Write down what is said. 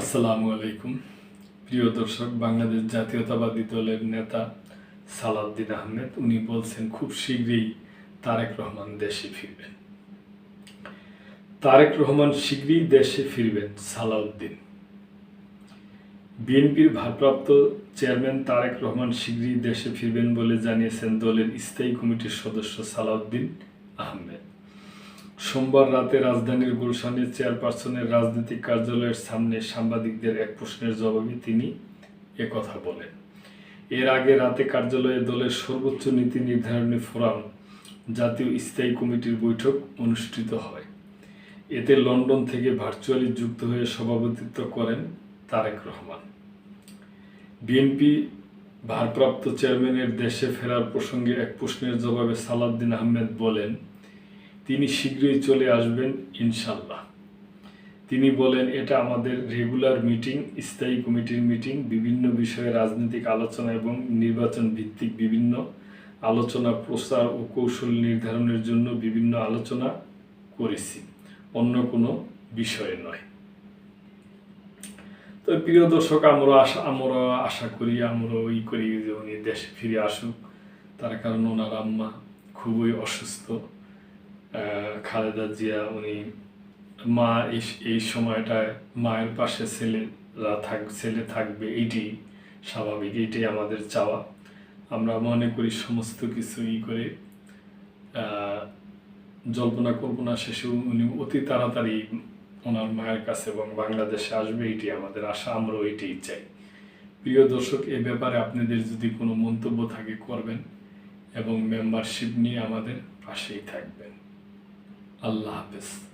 আসসালামু আলাইকুম। প্রিয় দর্শক, বাংলাদেশ জাতীয়তাবাদী দলের নেতা সালাউদ্দিন আহমেদ, উনি বলছেন, খুব শীঘ্রই তারেক রহমান দেশে ফিরবেন। তারেক রহমান শীঘ্রই দেশে ফিরবেন সালাউদ্দিন। বিএনপির ভারপ্রাপ্ত চেয়ারম্যান তারেক রহমান শীঘ্রই দেশে ফিরবেন বলে জানিয়েছেন দলের স্থায়ী কমিটির সদস্য সালাউদ্দিন আহমেদ। সোমবার রাতে রাজধানীর গুলশানের চেয়ারপারসনের রাজনৈতিক কার্যালয়ের সামনে সাংবাদিকদের এক প্রশ্নের জবাবে তিনি একথা বলেন। এর আগে রাতে কার্যালয়ে দলের সর্বোচ্চ নীতি নির্ধারণী ফোরাম, জাতীয় স্থায়ী কমিটির বৈঠক অনুষ্ঠিত হয়। এতে লন্ডন থেকে ভার্চুয়ালি যুক্ত হয়ে সভাপতিত্ব করেন তারেক রহমান। বিএনপি ভারপ্রাপ্ত চেয়ারম্যানের দেশে ফেরার প্রসঙ্গে এক প্রশ্নের জবাবে সালাউদ্দিন আহমেদ বলেন তিনি শীঘ্রই চলে আসবেন ইনশাল্লাহ তিনি বলেন, এটা আমাদের রেগুলার মিটিং স্থায়ী কমিটির মিটিং বিভিন্ন বিষয়ে রাজনৈতিক আলোচনা এবং নির্বাচন ভিত্তিক বিভিন্ন আলোচনা, প্রচার ও কৌশল নির্ধারণের জন্য বিভিন্ন আলোচনা করেছি, অন্য কোনো বিষয়ে নয়। তো প্রিয় দর্শক, আমরা আশা আমরা আশা করি, আমরা ওই করি যে উনি দেশে ফিরে আসুক। তার কারণ ওনার আম্মা খুবই অসুস্থ। খালেদা জিয়া, উনি মা এই সময়টায় মায়ের পাশে ছেলেরা থাক, ছেলে থাকবে এইটি স্বাভাবিক এইটাই আমাদের চাওয়া। আমরা মনে করি সমস্ত কিছু ই করে জল্পনা কল্পনা শেষে উনি অতি তাড়াতাড়ি ওনার মায়ের কাছে এবং বাংলাদেশে আসবে, এটি আমাদের আশা আমরা এটাই চাই। প্রিয় দর্শক, এ ব্যাপারে আপনাদের যদি কোনো মন্তব্য থাকে, করবেন এবং মেম্বারশিপ নিয়ে আমাদের পাশেই থাকবেন। আল্লাহ হাফেজ